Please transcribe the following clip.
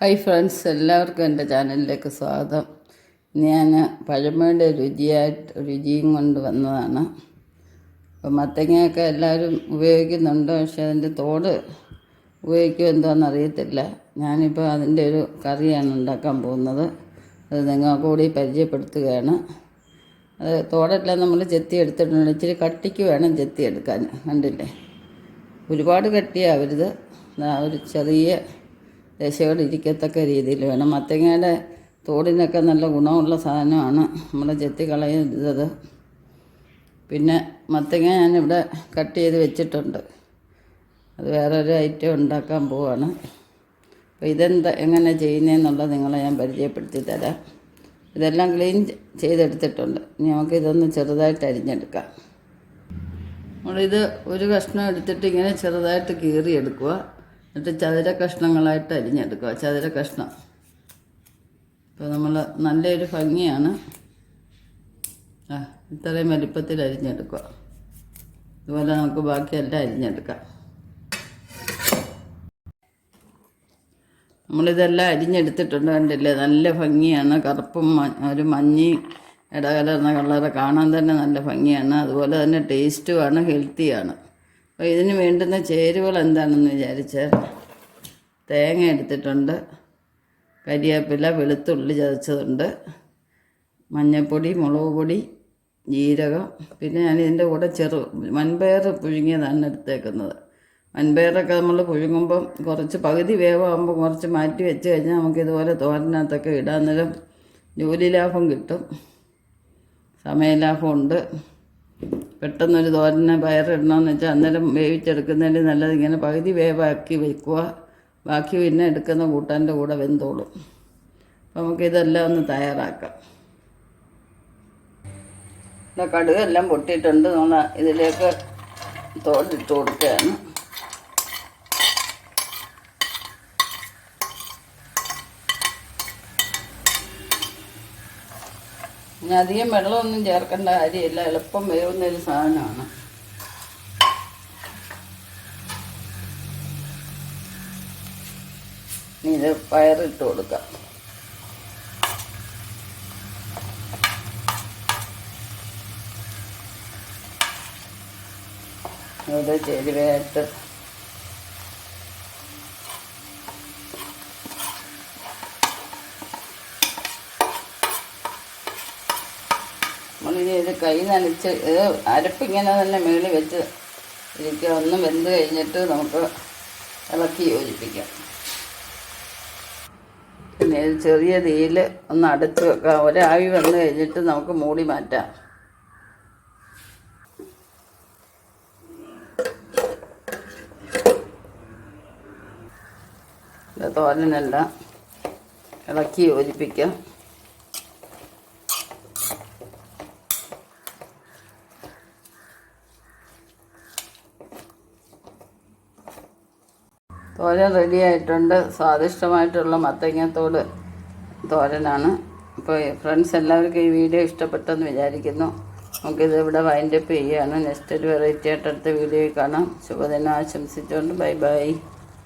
Hi friends എല്ലാവർക്കും എന്റെ ചാനലിലേക്ക് സ്വാഗതം. ഞാൻ പഴമയുടെ രുചിയായിട്ട് രുചിയും കൊണ്ട് വന്നതാണ്. അപ്പം മത്തങ്ങയൊക്കെ എല്ലാവരും ഉപയോഗിക്കുന്നുണ്ട് പക്ഷെ അതിന്റെ തോട് ഉപയോഗിക്കുമോ എന്തോന്ന് അറിയത്തില്ല. ഞാനിപ്പോൾ അതിന്റെ ഒരു കറിയാണ് ഉണ്ടാക്കാൻ പോകുന്നത്. അത് നിങ്ങൾക്ക് കൂടി പരിചയപ്പെടുത്തുകയാണ്. അത് തോടെല്ലാം നമ്മൾ ചെത്തി എടുത്തിട്ടുണ്ട്. ഇച്ചിരി കട്ടിക്ക് വേണം ചെത്തി എടുക്കാൻ കണ്ടില്ലേ? ഒരുപാട് കട്ടിയാവരുത്. ഒരു ചെറിയ ദശയോട് ഇരിക്കത്തക്ക രീതിയിൽ വേണം. മത്തങ്ങയുടെ തോടിനൊക്കെ നല്ല ഗുണമുള്ള സാധനമാണ് നമ്മൾ ചെത്തി കളയുന്നത് പിന്നെ മത്തങ്ങ ഞാനിവിടെ കട്ട് ചെയ്ത് വെച്ചിട്ടുണ്ട്. അത് വേറൊരു ഐറ്റം ഉണ്ടാക്കാൻ പോവാണ്. അപ്പോൾ ഇതെന്താ എങ്ങനെ ചെയ്യുന്നതെന്നുള്ളത് നിങ്ങളെ ഞാൻ പരിചയപ്പെടുത്തി തരാം. ഇതെല്ലാം ക്ലീൻ ചെയ്തെടുത്തിട്ടുണ്ട്. ഇനി നമുക്ക് ഇതൊന്ന് ചെറുതായിട്ട് അരിഞ്ഞെടുക്കാം. നമ്മളിത് ഒരു കഷ്ണം എടുത്തിട്ട് ഇങ്ങനെ ചെറുതായിട്ട് കീറിയെടുക്കുക. എന്നിട്ട് ചതുര കഷ്ണങ്ങളായിട്ട് അരിഞ്ഞെടുക്കുക. ചതുര കഷ്ണം. ഇപ്പോൾ നമ്മൾ നല്ലൊരു ഭംഗിയാണ്. ആ ഇത്രയും വലിപ്പത്തിൽ അരിഞ്ഞെടുക്കുക. അതുപോലെ നമുക്ക് ബാക്കിയെല്ലാം അരിഞ്ഞെടുക്കാം. നമ്മളിതെല്ലാം അരിഞ്ഞെടുത്തിട്ടുണ്ട് കണ്ടില്ലേ? നല്ല ഭംഗിയാണ്. കറുപ്പും ഒരു മഞ്ഞി ഇടകലർന്ന കളറ് കാണാൻ തന്നെ നല്ല ഭംഗിയാണ്. അതുപോലെ തന്നെ ടേസ്റ്റുമാണ് ഹെൽത്തിയാണ് അപ്പോൾ ഇതിന് വേണ്ടുന്ന ചേരുവകൾ എന്താണെന്ന് വിചാരിച്ചാൽ തേങ്ങ എടുത്തിട്ടുണ്ട് കരിവേപ്പില വെളുത്തുള്ളി ചതച്ചതുണ്ട് മഞ്ഞൾപ്പൊടി മുളക് പൊടി ജീരകം. പിന്നെ ഞാൻ ഇതിന്റെ കൂടെ ചെറു വൻപയർ പുഴുങ്ങിയതാണ് എടുത്തേക്കുന്നത്. വൻപയറൊക്കെ നമ്മൾ പുഴുങ്ങുമ്പം കുറച്ച് പകുതി വേവാകുമ്പോൾ കുറച്ച് മാറ്റി വെച്ച് കഴിഞ്ഞാൽ നമുക്ക് ഇതുപോലെ തോരനകത്തൊക്കെ ഇടാൻ നേരം ജോലി ലാഭം കിട്ടും. സമയലാഭമുണ്ട് പെട്ടെന്നൊരു തോരനെ പയറിടണമെന്ന് വെച്ചാൽ അന്നേരം വേവിച്ചെടുക്കുന്നതിന് നല്ലത് ഇങ്ങനെ പകുതി വേവാക്കി വെക്കുക. ബാക്കി പിന്നെ എടുക്കുന്ന കൂട്ടാന്റെ കൂടെ വെന്തോളും. അപ്പോൾ നമുക്കിതെല്ലാം ഒന്ന് തയ്യാറാക്കാം. കടുകെല്ലാം പൊട്ടിയിട്ടുണ്ട്. നമ്മൾ ഇതിലേക്ക് തോടിട്ട് കൊടുക്കുകയാണ്. ഇനി അധികം വെള്ളമൊന്നും ചേർക്കേണ്ട കാര്യമില്ല. എളുപ്പം വേവുന്ന ഒരു സാധനമാണ് ഇത് പയറിട്ട് കൊടുക്കാം. ഇവിടെ ചേരുവയായിട്ട് ഇത് കൈ നനച്ച് അരപ്പിങ്ങനെ തന്നെ മേളിൽ വെച്ച് ഇരിക്കുക. ഒന്ന് വെന്ത് കഴിഞ്ഞിട്ട് നമുക്ക് ഇളക്കി യോജിപ്പിക്കാം. പിന്നെ ചെറിയ തീയിൽ ഒന്ന് അടുത്ത് വെക്കാം. ഒരാവി വന്നു കഴിഞ്ഞിട്ട് നമുക്ക് മൂടി മാറ്റാം. തോരനെല്ലാം ഇളക്കി യോജിപ്പിക്കാം. തോരൻ റെഡി ആയിട്ടുണ്ട്. സ്വാദിഷ്ടമായിട്ടുള്ള മത്തങ്ങത്തോട് തോരനാണ്. അപ്പോൾ ഫ്രണ്ട്സ് എല്ലാവർക്കും ഈ വീഡിയോ ഇഷ്ടപ്പെട്ടെന്ന് വിചാരിക്കുന്നു. നമുക്കിത് ഇവിടെ വൈൻഡപ്പ് ചെയ്യുകയാണ്. നെക്സ്റ്റ് ഒരു വെറൈറ്റി ആയിട്ട് അടുത്ത വീഡിയോയിൽ കാണാം. ശുഭദിനം. ആശംസിച്ചുകൊണ്ട് ബൈ ബൈ